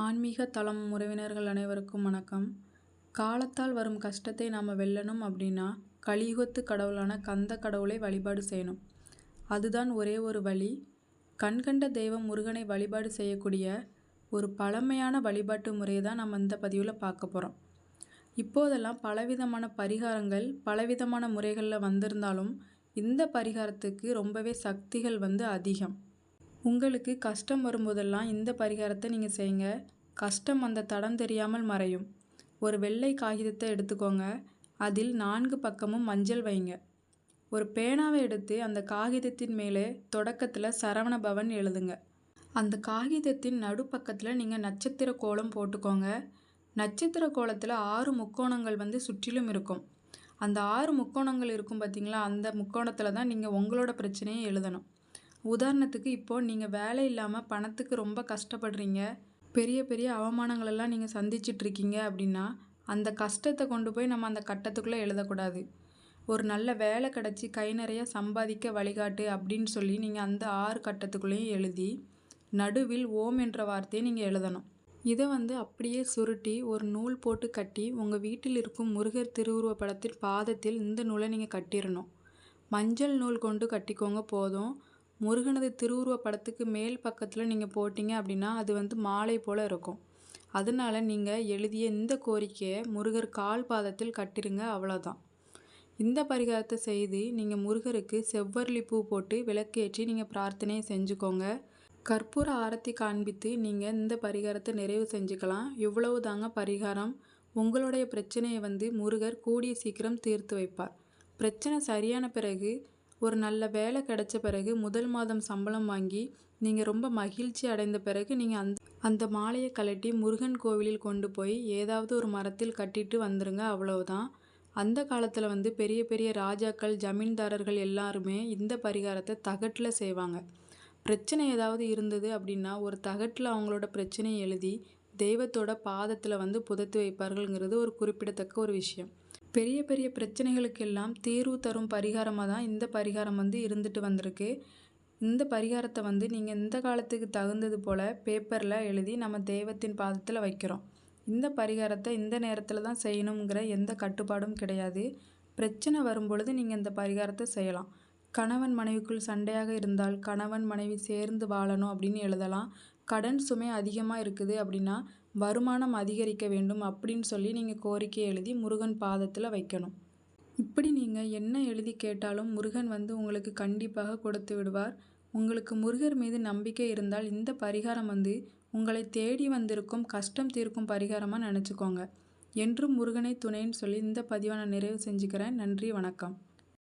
ஆன்மீக தளம் உறவினர்கள் அனைவருக்கும் வணக்கம். காலத்தால் வரும் கஷ்டத்தை நாம் வெல்லணும் அப்படின்னா கலியுகத்து கடவுளான கந்த கடவுளை வழிபாடு செய்யணும். அதுதான் ஒரே ஒரு வழி. கண்கண்ட தெய்வம் முருகனை வழிபாடு செய்யக்கூடிய ஒரு பழமையான வழிபாட்டு முறையை தான் நம்ம இந்த பதிவில் பார்க்க போகிறோம் இப்போதெல்லாம் பலவிதமான பரிகாரங்கள் பலவிதமான முறைகளில் வந்திருந்தாலும் இந்த பரிகாரத்துக்கு ரொம்பவே சக்திகள் வந்து அதிகம். உங்களுக்கு கஷ்டம் வரும்போதெல்லாம் இந்த பரிகாரத்தை நீங்கள் செய்யுங்க. கஷ்டம் அந்த தடம் தெரியாமல் மறையும். ஒரு வெள்ளை காகிதத்தை எடுத்துக்கோங்க. அதில் நான்கு பக்கமும் மஞ்சள் வைங்க. ஒரு பேனாவை எடுத்து அந்த காகிதத்தின் மேலே தொடக்கத்தில் சரவண பவன் எழுதுங்க. அந்த காகிதத்தின் நடுப்பக்கத்தில் நீங்கள் நட்சத்திர கோலம் போட்டுக்கோங்க. நட்சத்திர கோலத்தில் ஆறு முக்கோணங்கள் வந்து சுற்றிலும் இருக்கும். அந்த ஆறு முக்கோணங்கள் இருக்கும் பார்த்தீங்களா அந்த முக்கோணத்தில் தான் நீங்கள் உங்களோட பிரச்சனையை எழுதணும். உதாரணத்துக்கு இப்போது நீங்கள் வேலை இல்லாமல் பணத்துக்கு ரொம்ப கஷ்டப்படுறீங்க. பெரிய பெரிய அவமானங்களெல்லாம் நீங்கள் சந்திச்சிட்ருக்கீங்க அப்படின்னா அந்த கஷ்டத்தை கொண்டு போய் நம்ம அந்த கட்டத்துக்குள்ளே எழுதக்கூடாது. ஒரு நல்ல வேலை கிடச்சி கை நிறைய சம்பாதிக்க வழிகாட்டு அப்படின்னு சொல்லி நீங்கள் அந்த ஆறு கட்டத்துக்குள்ளேயும் எழுதி நடுவில் ஓம் என்ற வார்த்தையை நீங்கள் எழுதணும். இதை வந்து அப்படியே சுருட்டி ஒரு நூல் போட்டு கட்டி உங்கள் வீட்டில் இருக்கும் முருகர் திருவுருவ படத்தில் பாதத்தில் இந்த நூலை நீங்கள் கட்டிடணும். மஞ்சள் நூல் கொண்டு கட்டிக்கோங்க போதும். முருகனது திருவுருவ படத்துக்கு மேல் பக்கத்தில் நீங்கள் போட்டிங்க அப்படின்னா அது வந்து மாலை போல் இருக்கும். அதனால் நீங்கள் எழுதிய இந்த கோரிக்கையை முருகர் கால் பாதத்தில் கட்டிடுங்க அவ்வளோதான் இந்த பரிகாரத்தை செய்து நீங்கள் முருகருக்கு செவ்வரளி பூ போட்டு விளக்கேற்றி நீங்கள் பிரார்த்தனையை செஞ்சுக்கோங்க. கற்பூர ஆரத்தி காண்பித்து நீங்கள் இந்த பரிகாரத்தை நிறைவு செஞ்சுக்கலாம். இவ்வளவு தாங்க பரிகாரம். உங்களுடைய பிரச்சனையை வந்து முருகர் கூடிய சீக்கிரம் தீர்த்து வைப்பார். பிரச்சனை சரியான பிறகு ஒரு நல்ல வேலை கிடைச்ச பிறகு முதல் மாதம் சம்பளம் வாங்கி நீங்கள் ரொம்ப மகிழ்ச்சி அடைந்த பிறகு நீங்கள் அந்த அந்த மாலையை கழட்டி முருகன் கோவிலில் கொண்டு போய் ஏதாவது ஒரு மரத்தில் கட்டிட்டு வந்துடுங்க அவ்வளவுதான். அந்த காலத்தில் வந்து பெரிய பெரிய ராஜாக்கள் ஜமீன்தாரர்கள் எல்லாருமே இந்த பரிகாரத்தை தகட்டில் செய்வாங்க. பிரச்சனை ஏதாவது இருந்தது அப்படின்னா ஒரு தகட்டில் அவங்களோட பிரச்சனையை எழுதி தெய்வத்தோட பாதத்தில் வந்து புதைத்து வைப்பார்கள்ங்கிறது ஒரு குறிப்பிடத்தக்க ஒரு விஷயம். பெரிய பெரிய பிரச்சனைகளுக்கெல்லாம் தீர்வு தரும் பரிகாரமாக தான் இந்த பரிகாரம் வந்து இருந்துட்டு வந்திருக்கு. இந்த பரிகாரத்தை வந்து நீங்கள் இந்த காலத்துக்கு தகுந்தது போல் பேப்பரில் எழுதி நம்ம தெய்வத்தின் பாதத்தில் வைக்கிறோம். இந்த பரிகாரத்தை இந்த நேரத்தில் தான் செய்யணுங்கிற எந்த கட்டுப்பாடும் கிடையாது. பிரச்சனை வரும்பொழுது நீங்கள் இந்த பரிகாரத்தை செய்யலாம். கணவன் மனைவிக்குள் சண்டையாக இருந்தால் கணவன் மனைவி சேர்ந்து வாழணும் அப்படின்னு எழுதலாம். கடன் சுமை அதிகமாக இருக்குது அப்படின்னா வருமானம் அதிகரிக்க வேண்டும் அப்படின்னு சொல்லி நீங்கள் கோரிக்கை எழுதி முருகன் பாதத்தில் வைக்கணும். இப்படி நீங்கள் என்ன எழுதி கேட்டாலும் முருகன் வந்து உங்களுக்கு கண்டிப்பாக கொடுத்து விடுவார். உங்களுக்கு முருகர் மீது நம்பிக்கை இருந்தால் இந்த பரிகாரம் வந்து உங்களை தேடி வந்திருக்கும் கஷ்டம் தீர்க்கும் பரிகாரமாக நினச்சிக்கோங்க. என்றும் முருகனை துணைன்னு சொல்லி இந்த பதிவை நான் நிறைவு செஞ்சுக்கிறேன். நன்றி வணக்கம்.